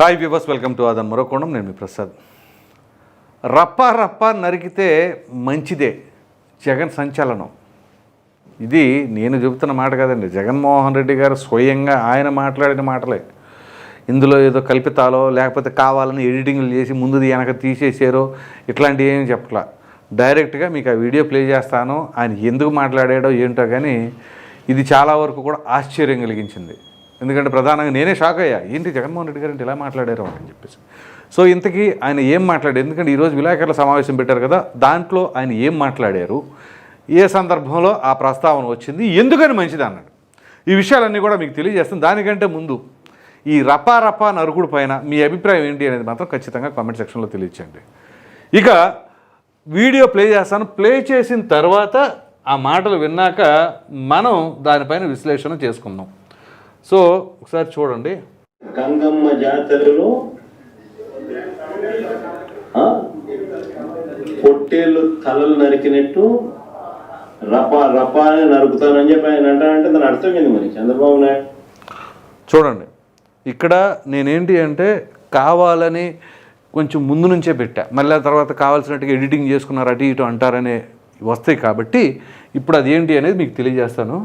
Hi viewers welcome to అదన్ మరోకోణం నేను మీ ప్రసాద్ రప్ప రప్ప నరికితే మంచిదే. జగన్ సంచలనం. ఇది నేను చెబుతున్న మాట కాదండి. జగన్మోహన్ రెడ్డి గారు స్వయంగా ఆయన మాట్లాడిన మాటలే. ఇందులో ఏదో కల్పితాలో లేకపోతే కావాలని ఎడిటింగ్లు చేసి ముందుది వెనక తీసేసారో ఇట్లాంటివి ఏమి చెప్పట్లా. డైరెక్ట్గా మీకు ఆ వీడియో ప్లే చేస్తాను. ఆయన ఎందుకు మాట్లాడాడో ఏంటో కానీ ఇది చాలా వరకు కూడా ఆశ్చర్యం కలిగించింది. ఎందుకంటే ప్రధానంగా నేనే షాక్ అయ్యా. ఏంటి జగన్మోహన్ రెడ్డి గారు ఇలా మాట్లాడారు అని చెప్పేసి. సో ఇంతకీ ఆయన ఏం మాట్లాడారు? ఎందుకంటే ఈరోజు విలేకరుల సమావేశం పెట్టారు కదా దాంట్లో ఆయన ఏం మాట్లాడారు? ఏ సందర్భంలో ఆ ప్రస్తావన వచ్చింది? ఎందుకని మంచిది అన్నాడు. ఈ విషయాలన్నీ కూడా మీకు తెలియజేస్తాను. దానికంటే ముందు ఈ రపా రపా నరుకుడు పైన మీ అభిప్రాయం ఏంటి అనేది మాత్రం ఖచ్చితంగా కామెంట్ సెక్షన్లో తెలియచేయండి. ఇక వీడియో ప్లే చేస్తాను. ప్లే చేసిన తర్వాత ఆ మాటలు విన్నాక మనం దానిపైన విశ్లేషణ చేసుకుందాం. సో ఒకసారి చూడండి. గంగమ్మ జాతరలో పొట్టేళ్ళు తలలు నరికినట్టు రపా రపా అని నరుకుతానని చెప్పి ఆయన అంటానంటే దాని అర్థం ఏంది మరి? చంద్రబాబు నాయుడు? చూడండి. ఇక్కడ నేనేంటి అంటే కావాలని కొంచెం ముందు నుంచే పెట్టా. మళ్ళీ తర్వాత కావాల్సినట్టుగా ఎడిటింగ్ చేసుకున్నారు అటు ఇటు అంటారనే వస్తాయి కాబట్టి ఇప్పుడు అది ఏంటి అనేది మీకు తెలియజేస్తాను.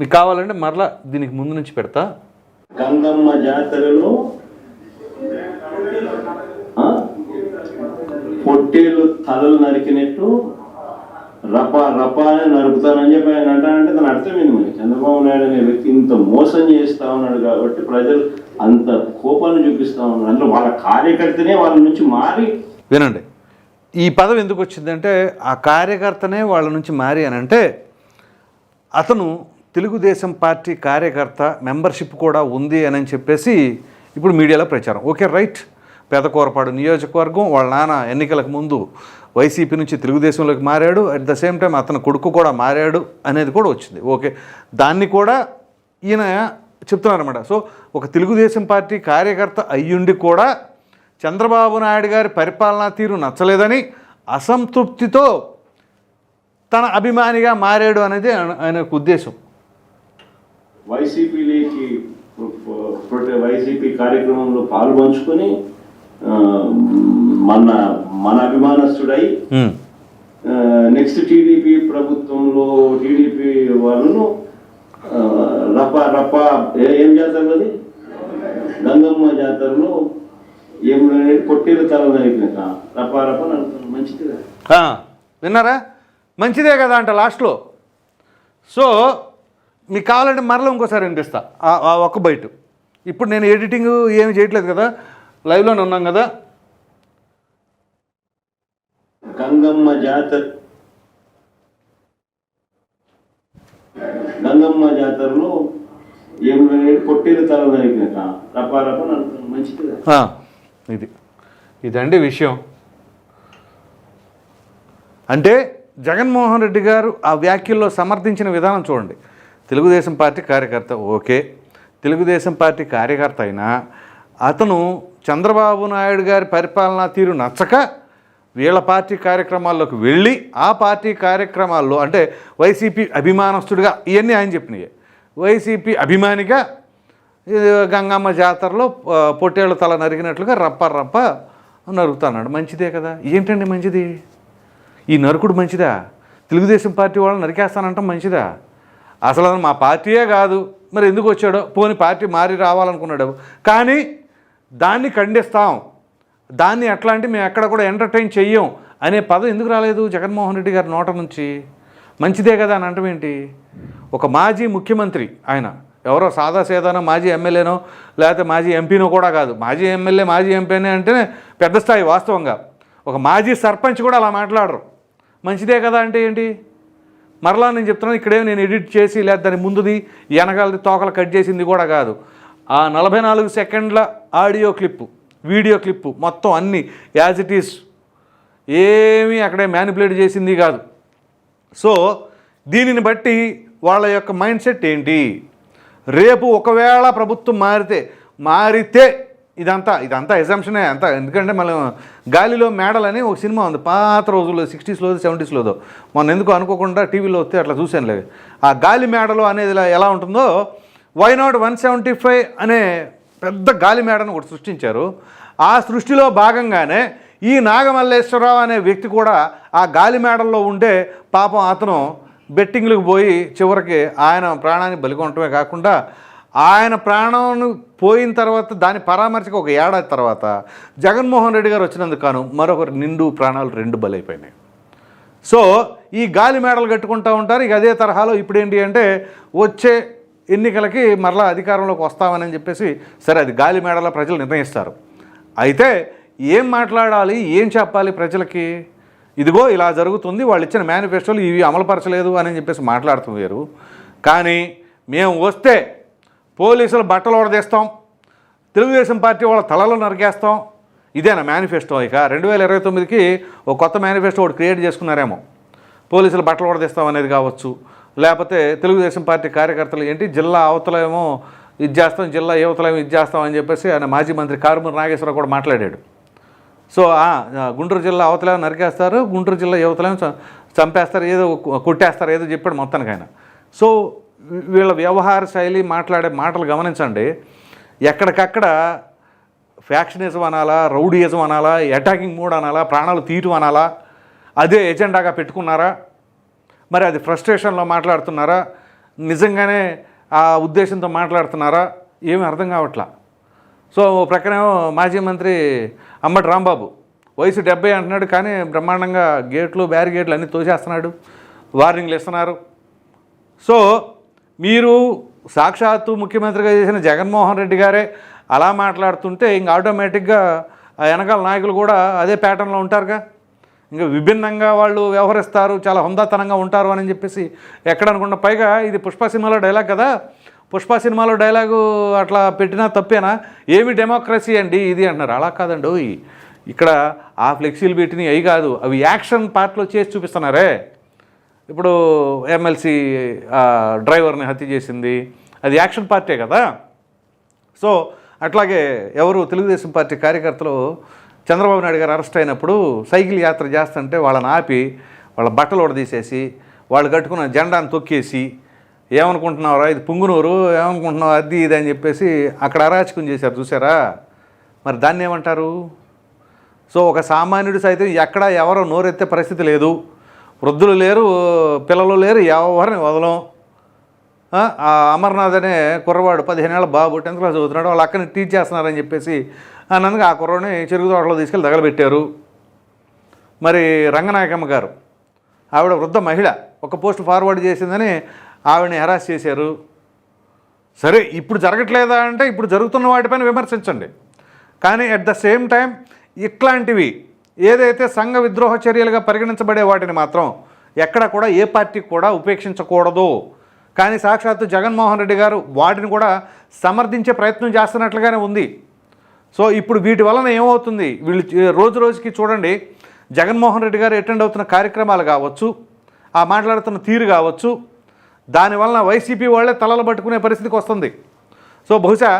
మీకు కావాలంటే మరలా దీనికి ముందు నుంచి పెడతా. గంగమ్మ జాతరలో ఆ, పొట్టేళ్ళు తలలు నరికినట్టు రపా రపా అని నరుకుతానని చెప్పి ఆయన అంటానంటే దాని అర్థం ఏంది మరి? చంద్రబాబు నాయుడు అనే వ్యక్తి ఇంత మోసం చేస్తా ఉన్నాడు కాబట్టి ప్రజలు అంత కోపాన్ని చూపిస్తా ఉన్నారు. అందులో వాళ్ళ కార్యకర్తనే వాళ్ళ నుంచి మారి వినండి. ఈ పదం ఎందుకు వచ్చిందంటే ఆ కార్యకర్తనే వాళ్ళ నుంచి మారి అని అంటే అతను తెలుగుదేశం పార్టీ కార్యకర్త మెంబర్షిప్ కూడా ఉంది అని చెప్పేసి ఇప్పుడు మీడియాలో ప్రచారం. Okay right. పెదకూరపాడు నియోజకవర్గం వాళ్ళ నాన్న ఎన్నికలకు ముందు వైసీపీ నుంచి తెలుగుదేశంలోకి మారాడు. అట్ ద సేమ్ టైం అతని కొడుకు కూడా మారాడు అనేది కూడా వచ్చింది. ఓకే దాన్ని కూడా ఈయన చెప్తున్నారన్నమాట. సో ఒక తెలుగుదేశం పార్టీ కార్యకర్త అయ్యుండి కూడా చంద్రబాబు నాయుడు గారి పరిపాలనా తీరు నచ్చలేదని అసంతృప్తితో తన అభిమానిగా మారాడు అనేది ఆయన ఉద్దేశం. వైసీపీలోకి వైసీపీ కార్యక్రమంలో పాల్పంచుకొని మన మన అభిమానస్తుడై. నెక్స్ట్ టీడీపీ ప్రభుత్వంలో టీడీపీ వాళ్ళను ఆ, రప రప ఏ- జాతరలో అది గంగమ్మ జాతరలో ఏం పొట్టేలు తల నరికినక రప రప అని అంటున్నాను. మంచిది విన్నారా మంచిదే కదా అంట లాస్ట్లో సో మీకు కావాలంటే మరలా ఇంకోసారి వినిపిస్తా. ఆ- ఒక్క బయట ఇప్పుడు నేను ఎడిటింగ్ ఏమి చేయట్లేదు కదా లైవ్లోనే ఉన్నాం కదా. గంగమ్మ జాతర. గంగమ్మ జాతరలో ఏం పొట్టేలు తల. మంచిది ఇది. ఇదండి విషయం. అంటే జగన్మోహన్ రెడ్డి గారు ఆ వ్యాఖ్యల్లో సమర్థించిన విధానం చూడండి. తెలుగుదేశం పార్టీ కార్యకర్త ఓకే. తెలుగుదేశం పార్టీ కార్యకర్త అయినా అతను చంద్రబాబు నాయుడు గారి పరిపాలనా తీరు నచ్చక వీళ్ళ పార్టీ కార్యక్రమాల్లోకి వెళ్ళి ఆ పార్టీ కార్యక్రమాల్లో అంటే వైసీపీ అభిమానస్తుడిగా ఇవన్నీ ఆయన చెప్పినాయి. వైసీపీ అభిమానిగా గంగమ్మ జాతరలో పొట్టేళ్ళ తల నరికినట్లుగా రప్ప రప్ప నరుకుతాన్నాడు. మంచిదే కదా? ఏంటండి మంచిది? ఈ నరుకుడు మంచిదా? తెలుగుదేశం పార్టీ వాళ్ళని నరికేస్తానంటాం మంచిదా? అసలు మా పార్టీయే కాదు. మరి ఎందుకు వచ్చాడో? పోని పార్టీ మారి రావాలనుకున్నాడు. కానీ దాన్ని ఖండిస్తాం. దాన్ని ఎట్లా అంటే మేము ఎక్కడ కూడా ఎంటర్టైన్ చెయ్యం అనే పదం ఎందుకు రాలేదు జగన్మోహన్ రెడ్డి గారి నోట నుంచి? మంచిదే కదా అని అంటాం ఏంటి? ఒక మాజీ ముఖ్యమంత్రి ఆయన ఎవరో సాదా సేదానో మాజీ ఎమ్మెల్యేనో లేకపోతే మాజీ ఎంపీనో కూడా కాదు. మాజీ ఎమ్మెల్యే మాజీ ఎంపీనే అంటేనే పెద్ద స్థాయి వాస్తవంగా. ఒక మాజీ సర్పంచ్ కూడా అలా మాట్లాడరు. మంచిదే కదా అంటే ఏంటి? మరలా నేను చెప్తున్నాను ఇక్కడేమి నేను ఎడిట్ చేసి లేదా దాని ముందుది వెనకాలది తోకలు కట్ చేసింది కూడా కాదు. ఆ నలభై నాలుగు సెకండ్ల ఆడియో క్లిప్పు వీడియో క్లిప్పు మొత్తం అన్నీ యాజ్ ఇట్ ఈస్ ఏమీ అక్కడే మ్యానిపులేట్ చేసింది కాదు. సో దీనిని బట్టి వాళ్ళ యొక్క మైండ్ సెట్ ఏంటి? రేపు ఒకవేళ ప్రభుత్వం మారితే మారితే ఇదంతా ఇదంతా ఎగ్జామ్షనే అంతా. ఎందుకంటే మనం గాలిలో మేడలని అని ఒక సినిమా ఉంది. పాత రోజుల్లో సిక్స్టీస్లో సెవెంటీస్లోదో మొన్న ఎందుకు అనుకోకుండా టీవీలో వస్తే అట్లా చూశానులే. ఆ గాలి మేడలు అనేది ఇలా ఎలా ఉంటుందో why not one seventy five అనే పెద్ద గాలి మేడను ఒకటి సృష్టించారు. ఆ సృష్టిలో భాగంగానే ఈ నాగమల్లేశ్వరరావు అనే వ్యక్తి కూడా ఆ గాలి మేడల్లో ఉండే పాపం అతను బెట్టింగ్లకు పోయి చివరికి ఆయన ప్రాణాన్ని బలికొనటమే కాకుండా ఆయన ప్రాణం పోయిన తర్వాత దాని పరామర్శకు ఒక ఏడాది తర్వాత జగన్మోహన్ రెడ్డి గారు వచ్చినందుకు కాను మరొకరు నిండు ప్రాణాలు రెండు బలైపోయినాయి. సో ఈ గాలి మేడలు కట్టుకుంటూ ఉంటారు. ఇక అదే తరహాలో ఇప్పుడు ఏంటి అంటే వచ్చే ఎన్నికలకి మరలా అధికారంలోకి వస్తామని చెప్పేసి సరే అది గాలి మేడలో ప్రజలు నిర్ణయిస్తారు. అయితే ఏం మాట్లాడాలి? ఏం చెప్పాలి ప్రజలకి? ఇదిగో ఇలా జరుగుతుంది. వాళ్ళు ఇచ్చిన మేనిఫెస్టోలు ఇవి అమలుపరచలేదు అని చెప్పేసి మాట్లాడుతున్నారు. కానీ మేము వస్తే పోలీసులు బట్టలు ఓడదీస్తాం తెలుగుదేశం పార్టీ వాళ్ళ తలలో నరికేస్తాం. ఇదేనా మేనిఫెస్టో ఇక? రెండు వేల ఇరవై తొమ్మిదికి ఒక కొత్త మేనిఫెస్టో ఒకటి క్రియేట్ చేసుకున్నారేమో. పోలీసులు బట్టలు ఓడదీస్తాం అనేది కావచ్చు. లేకపోతే తెలుగుదేశం పార్టీ కార్యకర్తలు ఏంటి? జిల్లా అవతలేమో ఇది చేస్తాం జిల్లా యువతలేమో ఇది చేస్తాం అని చెప్పేసి ఆయన మాజీ మంత్రి కారుమూరి నాగేశ్వరరావు కూడా మాట్లాడాడు. సో గుంటూరు జిల్లా అవతలేమో నరికేస్తారు గుంటూరు జిల్లా యువతలేమో చంపేస్తారు ఏదో కొట్టేస్తారు ఏదో చెప్పాడు మొత్తానికి ఆయన. సో వీళ్ళ వ్యవహార శైలి మాట్లాడే మాటలు గమనించండి. ఎక్కడికక్కడ ఫ్యాక్షనిజం అనాలా రౌడీయిజం అనాలా అటాకింగ్ మూడ్ అనాలా ప్రాణాలు తీయటం అనాలా అదే ఎజెండాగా పెట్టుకున్నారా? మరి అది ఫ్రస్ట్రేషన్లో మాట్లాడుతున్నారా? నిజంగానే ఆ ఉద్దేశంతో మాట్లాడుతున్నారా? ఏమీ అర్థం కావట్లా. సో ఓ ప్రక్కనేమో మాజీ మంత్రి అంబటి రాంబాబు వయసు డెబ్బై అంటున్నాడు కానీ బ్రహ్మాండంగా గేట్లు బ్యారిగేట్లు అన్నీ తోసేస్తున్నాడు. వార్నింగ్లు ఇస్తున్నారు. సో మీరు సాక్షాత్తు ముఖ్యమంత్రిగా చేసిన జగన్మోహన్ రెడ్డి గారే అలా మాట్లాడుతుంటే ఇంక ఆటోమేటిక్గా ఆ వెనకాల నాయకులు కూడా అదే ప్యాటర్న్లో ఉంటారుగా. ఇంకా విభిన్నంగా వాళ్ళు వ్యవహరిస్తారు చాలా హుందాతనంగా ఉంటారు అని చెప్పేసి ఎక్కడ పైగా ఇది పుష్ప సినిమాలో డైలాగ్ కదా. పుష్ప సినిమాలో డైలాగు అట్లా పెట్టినా తప్పేనా? ఏమి డెమోక్రసీ అండి ఇది అంటున్నారు. అలా కాదండి ఇక్కడ ఆ ఫ్లెక్సీలు పెట్టినవి అవి కాదు. అవి యాక్షన్ పార్ట్లో చేసి చూపిస్తున్నారే. ఇప్పుడు ఎమ్మెల్సీ డ్రైవర్ని హత్య చేసింది. అది యాక్షన్ పార్టీ కదా? సో అట్లాగే ఎవరు తెలుగుదేశం పార్టీ కార్యకర్తలు చంద్రబాబు నాయుడు గారు అరెస్ట్ అయినప్పుడు సైకిల్ యాత్ర చేస్తుంటే వాళ్ళని ఆపి వాళ్ళ బట్టలు తీసేసి వాళ్ళు కట్టుకున్న జెండాను తొక్కేసి ఏమనుకుంటున్నావురా ఇది పుంగునూరు ఏమనుకుంటున్నావు అది ఇది అని చెప్పేసి అక్కడ అరాచకం చేశారు చూసారా మరి దాన్ని ఏమంటారు? సో ఒక సామాన్యుడు సైతం ఎక్కడ ఎవరో నోరెత్తే పరిస్థితి లేదు. వృద్ధులు లేరు పిల్లలు లేరు ఎవరిని వదలం? ఆ, అమర్నాథ్ అనే కుర్రవాడు పదిహేనేళ్ళ బాబు టెన్త్ క్లాస్ చదువుతున్నాడు వాళ్ళు అక్కని టీచ్ చేస్తున్నారని చెప్పేసి అన్నందుకు ఆ కుర్రని చెరుకు తోటలో తీసుకెళ్ళి తగలబెట్టారు. మరి రంగనాయకమ్మ గారు ఆవిడ వృద్ధ మహిళ ఒక పోస్ట్ ఫార్వర్డ్ చేసిందని ఆవిడని హెరాస్ చేశారు. సరే ఇప్పుడు జరగట్లేదా అంటే ఇప్పుడు జరుగుతున్న వాటిపైన విమర్శించండి. కానీ అట్ ద సేమ్ టైం ఇట్లాంటివి ఏదైతే సంఘ విద్రోహ చర్యలుగా పరిగణించబడే వాటిని మాత్రం ఎక్కడ కూడా ఏ పార్టీకి కూడా ఉపేక్షించకూడదు. కానీ సాక్షాత్తు జగన్మోహన్ రెడ్డి గారు వాటిని కూడా సమర్థించే ప్రయత్నం చేస్తున్నట్లుగానే ఉంది. సో ఇప్పుడు వీటి వలన ఏమవుతుంది? వీళ్ళు రోజు రోజుకి చూడండి జగన్మోహన్ రెడ్డి గారు అటెండ్ అవుతున్న కార్యక్రమాలు కావచ్చు ఆ మాట్లాడుతున్న తీరు కావచ్చు దానివలన వైసీపీ వాళ్ళే తలలు పట్టుకునే పరిస్థితికి వస్తుంది. సో బహుశా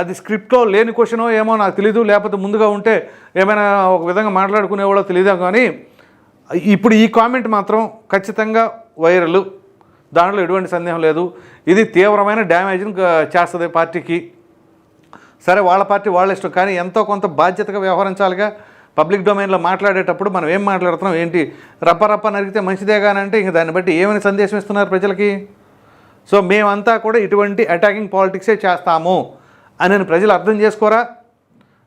అది స్క్రిప్ట్లో లేని క్వశ్చనో ఏమో నాకు తెలీదు. లేకపోతే ముందుగా ఉంటే ఏమైనా ఒక విధంగా మాట్లాడుకునేవాడో తెలియదు కానీ ఇప్పుడు ఈ కామెంట్ మాత్రం ఖచ్చితంగా వైరల్. దాంట్లో ఎటువంటి సందేహం లేదు. ఇది తీవ్రమైన డ్యామేజ్ని చేస్తుంది పార్టీకి. సరే వాళ్ళ పార్టీ వాళ్ళ ఇష్టం కానీ ఎంతో కొంత బాధ్యతగా వ్యవహరించాలిగా. పబ్లిక్ డొమైన్లో మాట్లాడేటప్పుడు మనం ఏం మాట్లాడుతున్నాం ఏంటి? రప్పరప్ప నరిగితే మంచిదే కానంటే ఇంక దాన్ని బట్టి ఏమైనా సందేశం ఇస్తున్నారు ప్రజలకి? సో మేమంతా కూడా ఇటువంటి అటాకింగ్ పాలిటిక్సే చేస్తాము. అని ప్రజలు అర్థం చేసుకోరా?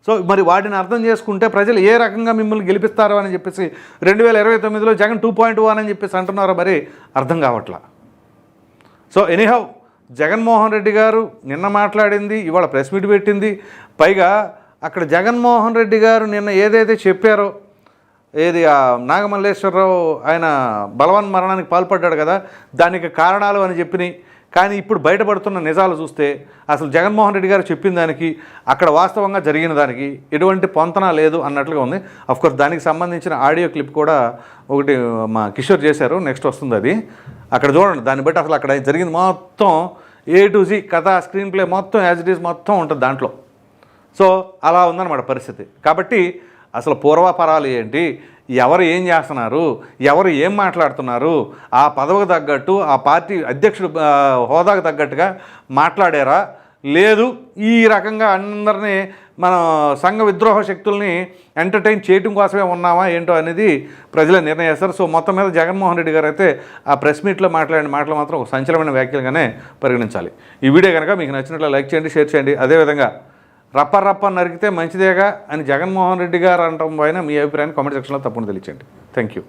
సో మరి వాటిని అర్థం చేసుకుంటే ప్రజలు ఏ రకంగా మిమ్మల్ని గెలిపిస్తారు అని చెప్పేసి రెండు వేల ఇరవై తొమ్మిదిలో జగన్ టూ పాయింట్ వన్ అని చెప్పేసి అంటున్నారో? మరి అర్థం కావట్లా. సో ఎనీహౌ జగన్మోహన్ రెడ్డి గారు నిన్న మాట్లాడింది ఇవాళ ప్రెస్ మీట్ పెట్టింది. పైగా అక్కడ జగన్మోహన్ రెడ్డి గారు నిన్న ఏదైతే చెప్పారో ఏది ఆ నాగమల్లేశ్వరరావు ఆయన బలవన్ మరణానికి పాల్పడ్డాడు కదా దానికి కారణాలు అని చెప్పినాయి. కానీ ఇప్పుడు బయటపడుతున్న నిజాలు చూస్తే అసలు జగన్మోహన్ రెడ్డి గారు చెప్పిన దానికి అక్కడ వాస్తవంగా జరిగిన దానికి ఎటువంటి పొంతన లేదు అన్నట్లుగా ఉంది. కోర్స్ దానికి సంబంధించిన ఆడియో క్లిప్ కూడా ఒకటి మా కిషోర్ చేశారు. నెక్స్ట్ వస్తుంది అది. అక్కడ చూడండి దాన్ని బట్టి అసలు అక్కడ జరిగింది మొత్తం ఏ టు జీ కథ స్క్రీన్ ప్లే మొత్తం యాజ్ ఇట్ ఈస్ మొత్తం ఉంటుంది దాంట్లో. సో అలా ఉందన్నమాట పరిస్థితి. కాబట్టి అసలు పూర్వాపరాలు ఏంటి? ఎవరు ఏం చేస్తున్నారు? ఎవరు ఏం మాట్లాడుతున్నారు? ఆ పదవికి తగ్గట్టు ఆ పార్టీ అధ్యక్షుడు హోదాకు తగ్గట్టుగా మాట్లాడారా? లేదు. ఈ రకంగా అందరినీ మన సంఘ విద్రోహ శక్తుల్ని ఎంటర్టైన్ చేయటం కోసమే ఉన్నామా ఏంటో అనేది ప్రజలు నిర్ణయిస్తారు సో మొత్తం మీద జగన్మోహన్ రెడ్డి గారు అయితే ఆ ప్రెస్ మీట్లో మాట్లాడిన మాటలు మాత్రం ఒక వ్యాఖ్యలుగానే పరిగణించాలి. ఈ వీడియో కనుక మీకు నచ్చినట్లు లైక్ చేయండి షేర్ చేయండి. అదేవిధంగా రప్ప రప్ప నరికితే మంచిదేగా అని జగన్మోహన్ రెడ్డి గారు అనటం పైన మీ అభిప్రాయాన్ని కామెంట్ సెక్షన్లో తప్పకుండా తెలియచండి థ్యాంక్ యూ